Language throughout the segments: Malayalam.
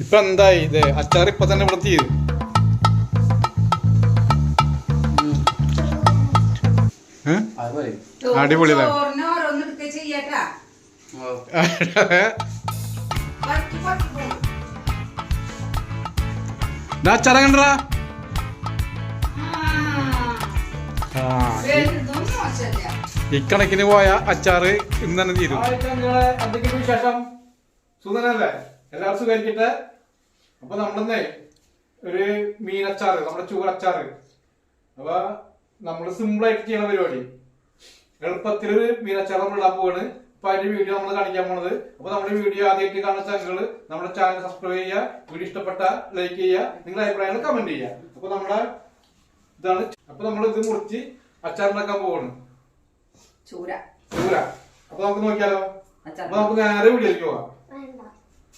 ഇപ്പൊ എന്തായി ഇത്? അച്ചാർ ഇപ്പൊ തന്നെ ഇവിടെ തീരും അടിപൊളി അച്ചാറ കണ്ടടാ. ഇക്കണക്കിന് പോയ അച്ചാറ് ഇന്ന് തന്നെ തീരും. സുഖനല്ലേ എല്ലാവരും സുഖമായിരിക്കട്ടെ അപ്പൊ നമ്മളിന്ന് ഒരു മീൻ അച്ചാറ് നമ്മുടെ ചൂട് അച്ചാറ്. അപ്പൊ നമ്മൾ സിമ്പിൾ ആയിട്ട് ചെയ്യുന്ന പരിപാടി. എളുപ്പത്തിലൊരു മീൻ അച്ചാർ നമ്മൾ ഇടാൻ പോവാണ്. അപ്പൊ അതിന്റെ വീഡിയോ നമ്മൾ കാണിക്കാൻ പോണത്. അപ്പൊ നമ്മുടെ വീഡിയോ ആദ്യമായിട്ട് കാണുന്ന ചാനലുകൾ നമ്മുടെ ചാനൽ സബ്സ്ക്രൈബ് ചെയ്യുക വീഡിയോ ഇഷ്ടപ്പെട്ട ലൈക്ക് ചെയ്യുക നിങ്ങളുടെ അഭിപ്രായങ്ങൾ കമന്റ് ചെയ്യുക. അപ്പൊ നമ്മുടെ ഇതാണ് അപ്പൊ നമ്മൾ ഇത് മുറിച്ച് അച്ചാറുണ്ടാക്കാൻ പോവാണ്. ചൂര. ചൂര. അപ്പൊ നമുക്ക് നോക്കിയാലോ? അപ്പൊ നമുക്ക് നേരെ വീഡിയോയിലേക്ക് പോവാം.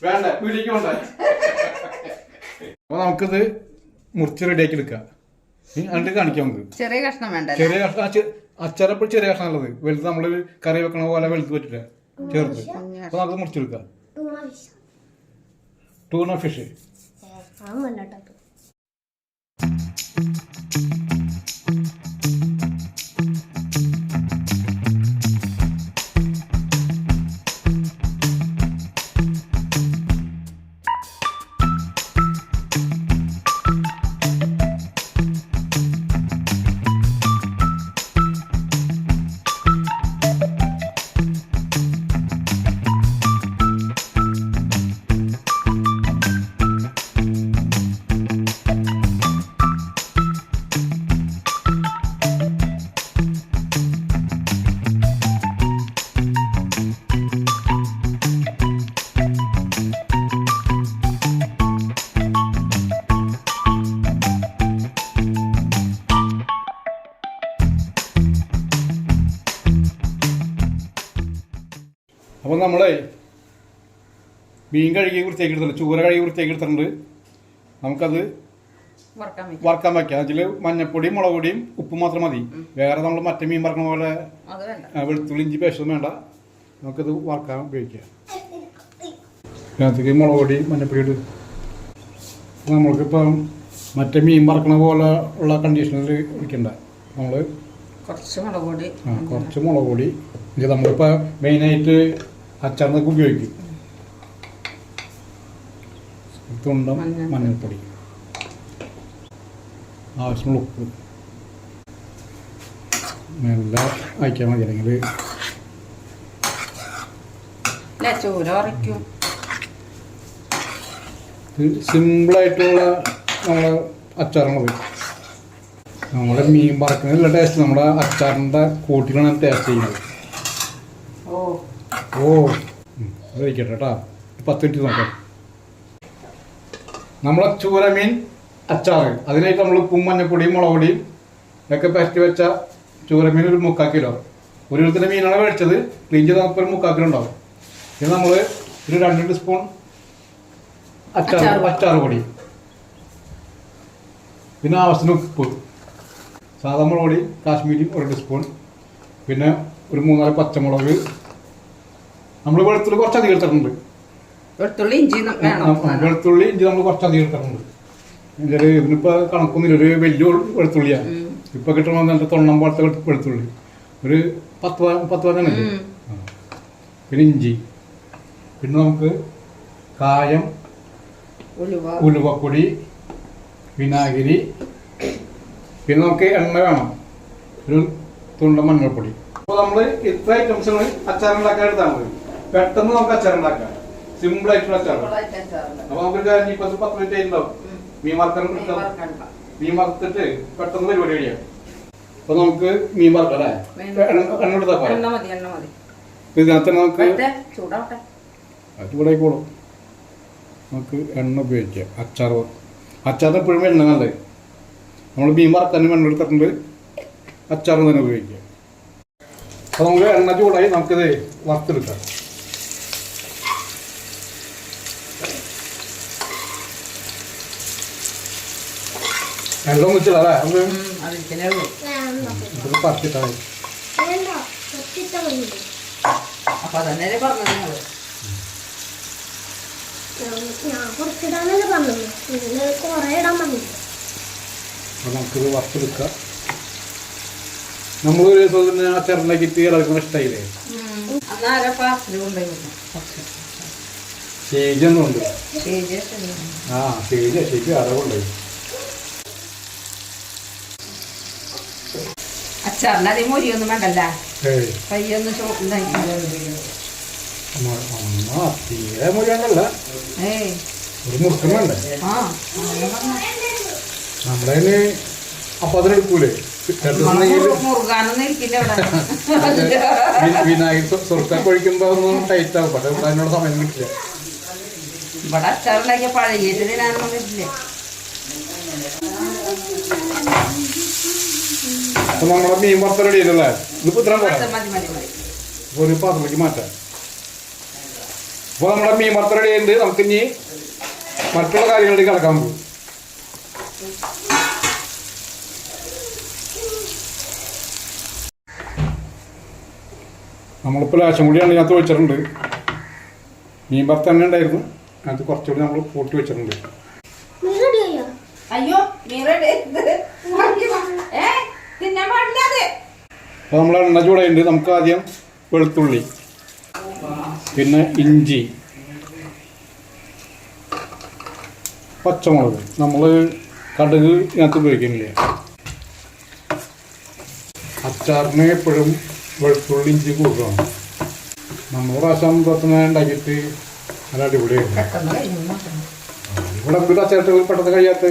വേണ്ട വീഡിയോക്ക് വേണ്ട അപ്പൊ നമുക്കിത് മുറിച്ച് റെഡിയാക്കി എടുക്കാം. എന്നിട്ട് കാണിക്കാം നമുക്ക്. ചെറിയ കഷ്ണം വേണ്ട ചെറിയ കഷ്ണം അച്ചറപ്പോൾ ചെറിയ കഷ്ണം ഉള്ളത് വലുത് നമ്മൾ കറി വെക്കണ പോലെ വലുത് പറ്റില്ല. ചേർത്ത് അപ്പൊ നമുക്ക് മുറിച്ചെടുക്കാം ടൂണ ഫിഷ് മീൻ കഴുകി വൃത്തിയാക്കി എടുത്തിട്ടുണ്ട്. ചൂര കഴുകി വൃത്തിയാക്കി എടുത്തിട്ടുണ്ട്. നമുക്കത് വറക്കാൻ വയ്ക്കാം. അതിൽ മഞ്ഞപ്പൊടിയും മുളക് പൊടിയും ഉപ്പ് മാത്രം മതി. വേറെ നമ്മൾ മറ്റേ മീൻ വറക്കണ പോലെ വെളുത്തുള്ളി ഇഞ്ചി പേശൊന്നും വേണ്ട. നമുക്കത് വറക്കാൻ ഉപയോഗിക്കാം. അതിനകത്തേക്ക് മുളക് പൊടി മഞ്ഞപ്പൊടി ഇട്ട്. നമ്മൾക്കിപ്പം മറ്റേ മീൻ വറക്കണ പോലെ ഉള്ള കണ്ടീഷനിൽ ഇരിക്കണ്ട നമ്മൾ കുറച്ച് മുളക് പൊടി. ആ കുറച്ച് മുളക് പൊടി. ഇത് നമ്മളിപ്പോൾ മെയിനായിട്ട് അച്ചാറിനൊക്കെ ഉപയോഗിക്കും. തുണ്ടം മഞ്ഞൾ. മഞ്ഞൾപ്പൊടി. ആവശ്യമുള്ള ഉപ്പ്. നല്ല അയക്കാൻ മതി അല്ലെങ്കിൽ ഇത് സിമ്പിളായിട്ടുള്ള നമ്മളെ അച്ചാറാണത് നമ്മുടെ മീൻ വറക്കുന്നതിലുള്ള ടേസ്റ്റ് നമ്മുടെ അച്ചാറിന്റെ കൂട്ടിലാണ് ടേസ്റ്റ് ചെയ്യുന്നത്. ഓ. അത് കഴിക്കട്ടെ കേട്ടാ. പത്ത് മിനിറ്റ് നോക്കാം. നമ്മളെ ചൂരമീൻ അച്ചാറ്. അതിലേക്ക് നമ്മൾ കുമ്മഞ്ഞപ്പൊടിയും മഞ്ഞപ്പൊടിയും മുളക് പൊടിയും ഒക്കെ പരത്തി വെച്ച ചൂരമീൻ ഒരു മുക്കാൽ കിലോ. ഒരു കിലത്തിന്റെ മീനാണ് മേടിച്ചത് ക്ലീൻ ചെയ്ത് നമുക്ക് ഒരു മുക്കാൽ കിലോ ഉണ്ടാവും. ഇത് നമ്മൾ ഒരു രണ്ട് ടീസ്പൂൺ അച്ചാർ. അച്ചാറ് പൊടി. പിന്നെ ആവശ്യത്തിന് ഉപ്പ്. സാധാ മുളക് പൊടി കാശ്മീരി ഒരു ടീസ്പൂൺ പിന്നെ ഒരു മൂന്നാൽ പച്ചമുളക്. നമ്മൾ വെളുത്തുള്ളി കുറച്ച് അധികം എടുത്തിട്ടുണ്ട്. വെളുത്തുള്ളി ഇഞ്ചി വെളുത്തുള്ളി ഇഞ്ചി നമ്മൾ കുറച്ചധികം എടുക്കാറുണ്ട്. ഇതിൽ ഇതിനിപ്പോ കണക്കൊന്നുമില്ല ഒരു വലിയ വെളുത്തുള്ളിയാണ്. ഇപ്പൊ കിട്ടണ നല്ല തൊണ്ണം പോലത്തെ വെളു- വെളുത്തുള്ളി. ഒരു പത്ത് പത്ത് പതിനഞ്ച്. ഉം. പിന്നെ ഇഞ്ചി. പിന്നെ നമുക്ക് കായം ഉലുവ. ഉലുവപ്പൊടി വിനാഗിരി. പിന്നെ നമുക്ക് എണ്ണ വേണം. ഒരു തുണ്ട മഞ്ഞൾപ്പൊടി. അപ്പോൾ നമ്മൾ ഇത്ര ഐറ്റംസുകൾ അച്ചാറുണ്ടാക്കാൻ എടുത്താൽ മതി. പെട്ടെന്ന് നമുക്ക് അച്ചാറുണ്ടാക്കാം. സിമ്പിൾ ആയിട്ടുള്ള അച്ചാറ്. അപ്പൊ നമുക്ക് ഒരു കാര്യം ഇപ്പൊ പത്ത് മിനിറ്റ് ആയിട്ടുണ്ടാവും. മീൻ വറുക്കാൻ. വറക്കണ്ട. മീൻ വറുത്തിട്ട് പെട്ടെന്ന് പരിപാടി കഴിയാം. അപ്പൊ നമുക്ക് മീൻ വറുക്കാം അല്ലേ? എണ്ണ ഇതിനകത്ത് നമുക്ക് എണ്ണ ഉപയോഗിക്കാം. അച്ചാർ അച്ചാർ എപ്പോഴും എണ്ണ നല്ലത് നമ്മൾ മീൻ വറുക്കാനും എണ്ണ എടുത്തിട്ടുണ്ട്. അച്ചാർ തന്നെ ഉപയോഗിക്കാം. അപ്പോൾ നമുക്ക് എണ്ണ ചൂടായി നമുക്കിത് വറുത്തെടുക്കാം. എല്ലാം വെച്ചില്ല അല്ലേ നമുക്ക് പറിച്ചിട്ടായി അപ്പൊ അതന്നെ നിങ്ങൾ? പറഞ്ഞു അപ്പോൾ നമുക്കിത് വറുത്തെടുക്കാം. നമ്മൾ ഒരു ദിവസം ആ ചെറുണ്ടാക്കിയിട്ട് എല്ലാവർക്കും ഇഷ്ടമായില്ലേ സ്റ്റേജൊന്നും ഉണ്ട് ആ സ്റ്റേജ് ശരിക്കും അടവുണ്ടായി അച്ചാറിന് അധികം മൊരിയൊന്നും വേണ്ടല്ല ഏയ് കയ്യൊന്ന് ചോട്ടുണ്ടായി അമ്മ അമ്മ തീരെ മുഴുവനല്ല ഏയ് ഒരു നമ്മളതിന് അപ്പം അതിനെടുക്കൂലേ മുറുകാനൊന്നും ഇരിക്കില്ല വിനായക സ്വർക്കൊക്കെ ഒഴിക്കുമ്പോൾ ഒന്നും ടൈറ്റ് ആവും. പക്ഷെ അതിനുള്ള സമയം കിട്ടില്ല. ഇവിടെ അച്ചാറുണ്ടാക്കിയ പഴയ തിനാനൊന്നും പറ്റില്ല അപ്പൊ നമ്മളെ മീൻ വറുത്ത റെഡി ചെയ്തല്ലേ ഇതിപ്പോ ഇത്രയും പോരാ. ഒരു പാത്രത്തിലേക്ക് മാറ്റാം. അപ്പോൾ നമ്മുടെ മീൻ വറുത്ത റെഡി ആയിട്ടുണ്ട്. നമുക്ക് ഇനി മറ്റുള്ള കാര്യങ്ങളിലേക്ക് കിടക്കാൻ പോകും നമ്മളിപ്പോൾ ലാശം കൂടിയാണ് ഇതിനകത്ത് വെച്ചിട്ടുണ്ട് മീൻ വറുത്ത തന്നെ ഉണ്ടായിരുന്നു. അതിനകത്ത് കുറച്ചുകൂടി നമ്മൾ കൂട്ടി വെച്ചിട്ടുണ്ട്. അപ്പോൾ നമ്മൾ എണ്ണ ചൂടായിട്ടുണ്ട്. നമുക്ക് ആദ്യം വെളുത്തുള്ളി പിന്നെ ഇഞ്ചി പച്ചമുളക്. നമ്മൾ കടുക് ഇതിനകത്ത് ഉപയോഗിക്കുന്നില്ല? അച്ചാറിന് എപ്പോഴും വെളുത്തുള്ളി ഇഞ്ചി കൂടുതലാണ്. നമ്മൾ പ്രാവശ്യം പുറത്തുനിന്ന് ഉണ്ടാക്കിയിട്ട് നല്ല അടിപൊളിയായിരുന്നു. ഇവിടെ അച്ചാറിട്ട് പെട്ടെന്ന് കഴിയാത്ത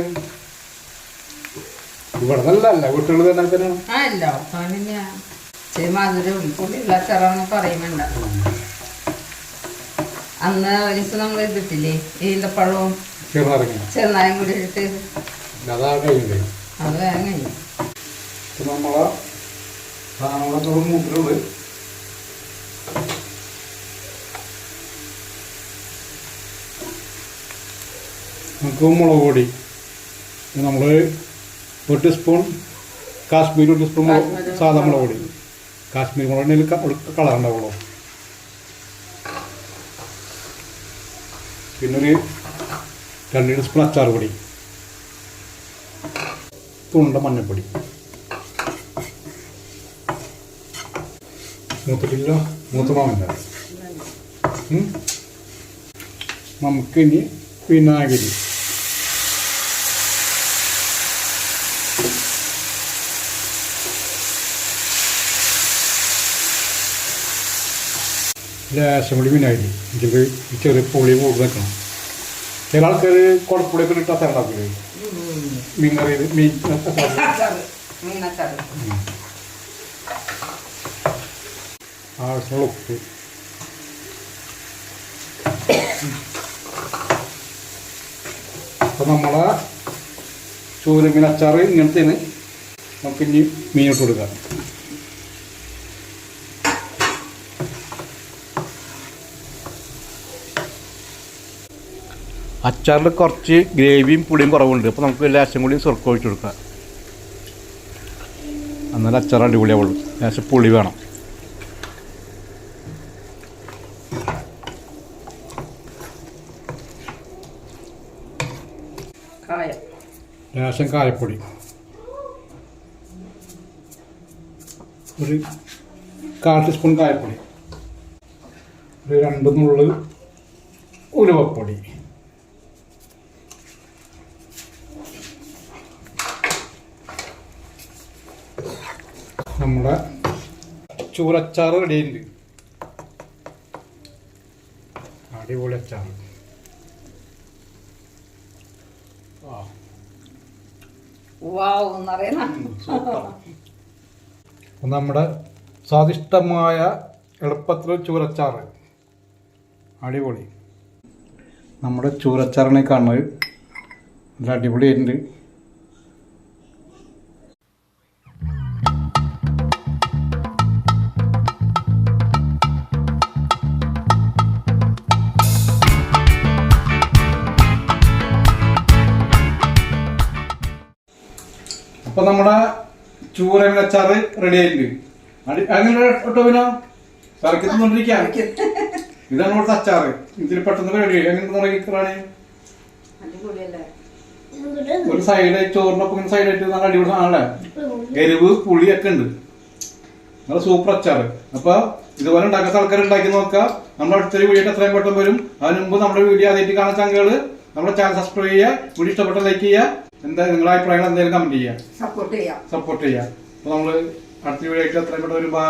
ഇവിടെ നല്ലതല്ല കുട്ടികൾ തന്നെ തന്നെയാണ് ആ ഇല്ല കാണില്ല ഇച്ചിരി മധുരം പുള്ളിയുള്ള അച്ചാറാണെന്ന് പറയുന്നുണ്ട. അന്ന് ഒരു ദിവസം നമ്മൾ ഇതിട്ടില്ലേ ഈന്തപ്പഴവും ചെറുനാരങ്ങ. ചെറുനായും കൂടി ഇട്ട് അതാ കഴിയുന്നത് അത് വേഗം ഇപ്പൊ നമ്മളെ സാധനങ്ങളൊക്കെ മൂട്ടിലുണ്ട് നമുക്ക് മുളക് പൊടി. നമ്മൾ ഒരു ടീസ്പൂൺ കാശ്മീരി ഒരു ടീസ്പൂൺ സാധാ മുളക് പൊടി. കാശ്മീരി മുളകിന് കളർ ഉണ്ടാവുള്ളൂ. പിന്നെ ഒരു രണ്ട് ടീസ്പൂൺ അച്ചാർ പൊടി. തുണ്ട മഞ്ഞൾപ്പൊടി മൂത്തിട്ടില്ല മൂത്ത മാവില്ല നമുക്കിനി വിനാഗിരി. ലേശം കൂടി വിനാഗിരി ഇതിൽ ചെറിയ പുളി കൂടി വെക്കണം ചില ആൾക്കാർ കുടപ്പുളിയൊക്കെ ഇട്ട് അച്ചാർ ഉണ്ടാക്കില്ലേ മീൻ കറി മീൻ ആവശ്യമുള്ള ഉപ്പ്. അപ്പം നമ്മളെ ചൂരമീൻ അച്ചാറ് ഇങ്ങനത്തേന് നമുക്ക് ഇനി മീനിട്ട് കൊടുക്കാം. അച്ചാറിൽ കുറച്ച് ഗ്രേവിയും പുളിയും കുറവുണ്ട്. അപ്പോൾ നമുക്ക് ലേശം കൂടി സുർക്ക ഒഴിച്ചു കൊടുക്കാം. എന്നാലും അച്ചാർ അടിപൊളിയാവുള്ളൂ. ലേശം പുളി വേണം. ലേശം കായപ്പൊടി. ഒരു കാൽ ടീസ്പൂൺ കായപ്പൊടി. ഒരു രണ്ട് നുള്ള് ഉലുവപ്പൊടി നമ്മുടെ ചൂരച്ചാറ് റെഡിയുണ്ട് അടിപൊളി അച്ചാറ്. എന്നറിയണ നമ്മുടെ സ്വാദിഷ്ടമായ എളുപ്പത്തിൽ ചൂരച്ചാറ്. അടിപൊളി. നമ്മുടെ ചൂരച്ചാറിനെ കാണുന്നത് നല്ല അടിപൊളിയായിട്ടുണ്ട്. അപ്പൊ നമ്മുടെ ചൂരമീൻ അച്ചാറ് റെഡി ആയിട്ടുണ്ട്. അങ്ങനെ ടോവിനോ സർക്കി തിന്നോണ്ടിരിക്കാം ഇതാണ് ഇവിടുത്തെ അച്ചാറ്. ഇതിൽ പെട്ടെന്ന് റെഡി ആയി. അങ്ങനെ ഇവിടെ ഒരു സൈഡ് ചോറിനൊപ്പം ഇങ്ങനെ സൈഡായിട്ട് നല്ല അടിപൊളി ആണല്ലേ എരിവ് പുളിയൊക്കെ ഉണ്ട്. നല്ല സൂപ്പർ അച്ചാറ്. അപ്പൊ ഇതുപോലെ ഉണ്ടാക്കാത്ത ആൾക്കാർ ഉണ്ടാക്കി നോക്കാം നമ്മുടെ അടുത്തൊരു വീഡിയോ എത്രയും പെട്ടെന്ന് വരും. അതിന് മുമ്പ് നമ്മുടെ വീഡിയോ ആദ്യമായിട്ട് കാണാൻ ചങ്കുകൾ നമ്മുടെ ചാനൽ സബ്സ്ക്രൈബ് ചെയ്യുക. വീഡിയോ ഇഷ്ടപ്പെട്ട ലൈക്ക് ചെയ്യുക. എന്താ നിങ്ങളുടെ അഭിപ്രായങ്ങൾ എന്തെങ്കിലും കമന്റ് ചെയ്യാം? സപ്പോർട്ട് ചെയ്യാം. സപ്പോർട്ട് ചെയ്യുക അപ്പൊ നമ്മൾ അടുത്ത വീഡിയോ ആയിട്ട് എത്രയും പെട്ടെന്ന് ഒരു ബൈ